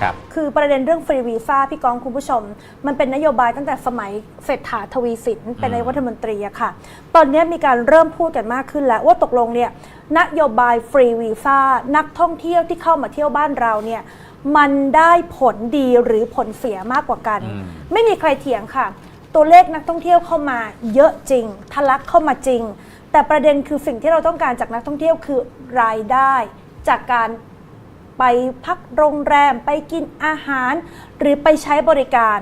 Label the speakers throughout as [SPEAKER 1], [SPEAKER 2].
[SPEAKER 1] ครับ
[SPEAKER 2] คือประเด็นเรื่องฟรีวีซ่าพี่กองคุณผู้ชม มันเป็นนโยบายตั้งแต่สมัยเศรษฐาทวีสินเป็นนายกรัฐมนตรีอะค่ะ ตอนนี้มีการเริ่มพูดกันมากขึ้นแล้วว่าตกลงเนี่ยนโยบายฟรีวีซ่านักท่องเที่ยวที่เข้ามาเที่ยวบ้านเราเนี่ยมันได้ผลดีหรือผลเสียมากกว่ากัน
[SPEAKER 1] อืม
[SPEAKER 2] ไม่มีใครเถียงค่ะ ตัวเลขนักท่องเที่ยวเข้ามาเยอะจริง ทะลักเข้ามาจริง แต่ประเด็นคือสิ่งที่เราต้องการจากนักท่องเที่ยวคือรายได้จากการ ไปพักโรงแรม ไปกินอาหาร หรือไปใช้บริการ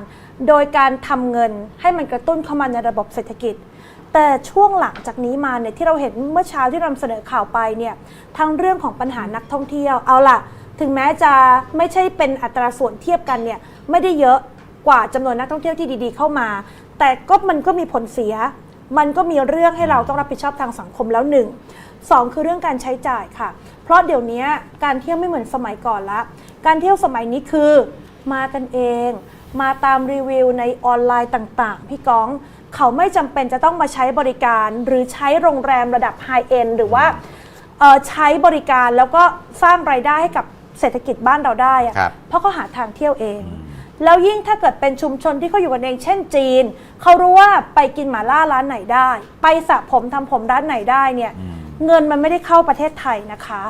[SPEAKER 2] โดยการทำเงินให้มันกระตุ้นเข้ามาในระบบเศรษฐกิจ แต่ช่วงหลังจากนี้มาเนี่ยที่เราเห็นเมื่อเช้าที่นำเสนอข่าวไปเนี่ยทั้งเรื่องของปัญหานักท่องเที่ยวเอาล่ะ ถึงแม้จะไม่ใช่เป็นอัตราส่วนเทียบกันเนี่ยไม่ได้เยอะกว่าจำนวนนักท่องเที่ยวที่ดีๆ เข้ามา แต่ก็มันก็มีผลเสีย มันก็มีเรื่องให้เราต้องรับผิดชอบทางสังคมแล้วหนึ่งสองคือเรื่องการใช้จ่ายค่ะ เพราะเดี๋ยวนี้การเที่ยวไม่เหมือนสมัยก่อนละ การเที่ยวสมัยนี้คือมากันเอง มาตามรีวิวในออนไลน์ต่างๆ พี่ก้อง เขาไม่จำเป็นจะต้องมาใช้บริการหรือใช้โรงแรมระดับไฮเอ็นหรือว่าเอ่อใช้บริการแล้วก็สร้างรายได้ให้กับเศรษฐกิจบ้านเราได้อะ
[SPEAKER 1] ครับ
[SPEAKER 2] เพราะเขาหาทางเที่ยวเอง แล้วยิ่งถ้าเกิดเป็นชุมชนที่เขาอยู่กันเองเช่นจีน เขารู้ว่าไปกินหมาล่าร้านไหนได้ ไปสระผมทำผมร้านไหนได้เนี่ย
[SPEAKER 1] อืม
[SPEAKER 2] เงินมันไม่ได้เข้าประเทศไทยนะคะ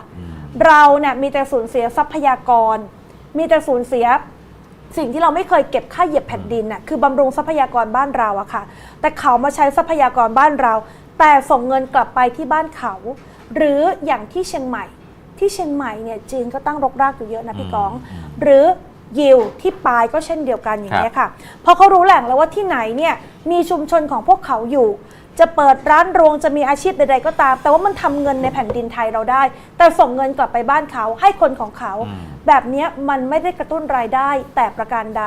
[SPEAKER 2] เราเนี่ยมีแต่สูญเสียทรัพยากร มีแต่สูญเสียสิ่งที่เราไม่เคยเก็บค่าเหยียบแผ่นดินน่ะคือบำรุงทรัพยากรบ้านเราอะค่ะ แต่เขามาใช้ทรัพยากรบ้านเรา แต่ส่งเงินกลับไปที่บ้านเขา หรืออย่างที่เชียงใหม่ ที่เชียงใหม่เนี่ยจีนก็ตั้งรกรากอยู่เยอะนะพี่ก้อง หรือ ยิวที่ปายก็เช่นเดียวกันอย่างนี้ยค่ะเพราะเขารู้แหล่งแล้วว่าที่ไหนเนี่ยมีชุมชนของพวกเขาอยู่ จะเปิดร้านโรงจะมีอาชีพใดๆก็ตาม แต่ว่ามันทำเงินในแผ่นดินไทยเราได้ แต่ส่งเงินกลับไปบ้านเขาให้คนของเขา
[SPEAKER 1] อืม
[SPEAKER 2] แบบเนี้ยมันไม่ได้กระตุ้นรายได้แต่ประการใด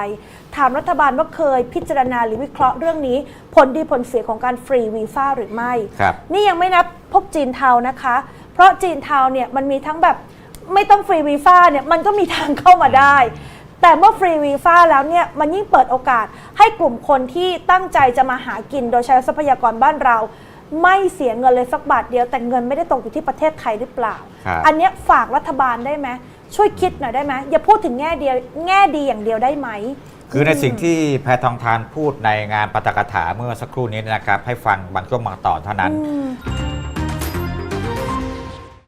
[SPEAKER 2] ถามรัฐบาลว่าเคยพิจารณาหรือวิเคราะห์เรื่องนี้ ผลดีผลเสียของการฟรีวีซ่าหรือไม่
[SPEAKER 1] ครับ
[SPEAKER 2] นี่ยังไม่นับพวกจีนเทานะคะ เพราะจีนเทาเนี่ยมันมีทั้งแบบไม่ต้องฟรีวีซ่าเนี่ยมันก็มีทางเข้ามาได้ แต่เมื่อฟรีวีซ่าแล้วเนี่ยมันยิ่งเปิดโอกาสให้กลุ่มคนที่ตั้งใจจะมาหากินโดยใช้ทรัพยากรบ้านเรา ไม่เสียเงินเลยสักบาทเดียวแต่เงินไม่ได้ตกอยู่ที่ประเทศไทยหรือเปล่า
[SPEAKER 1] ครับ
[SPEAKER 2] อันเนี้ยฝากรัฐบาลได้ไหมช่วยคิดหน่อยได้ไหมอย่าพูดถึงแง่เดียวแง่ดีอย่างเดียวได้ไหม
[SPEAKER 1] คือในสิ่งที่แพทองทานพูดในงานปาฐกถาเมื่อสักครู่นี้นะครับ ให้ฟังบางช่วงบางตอนเท่านั้น
[SPEAKER 2] อืม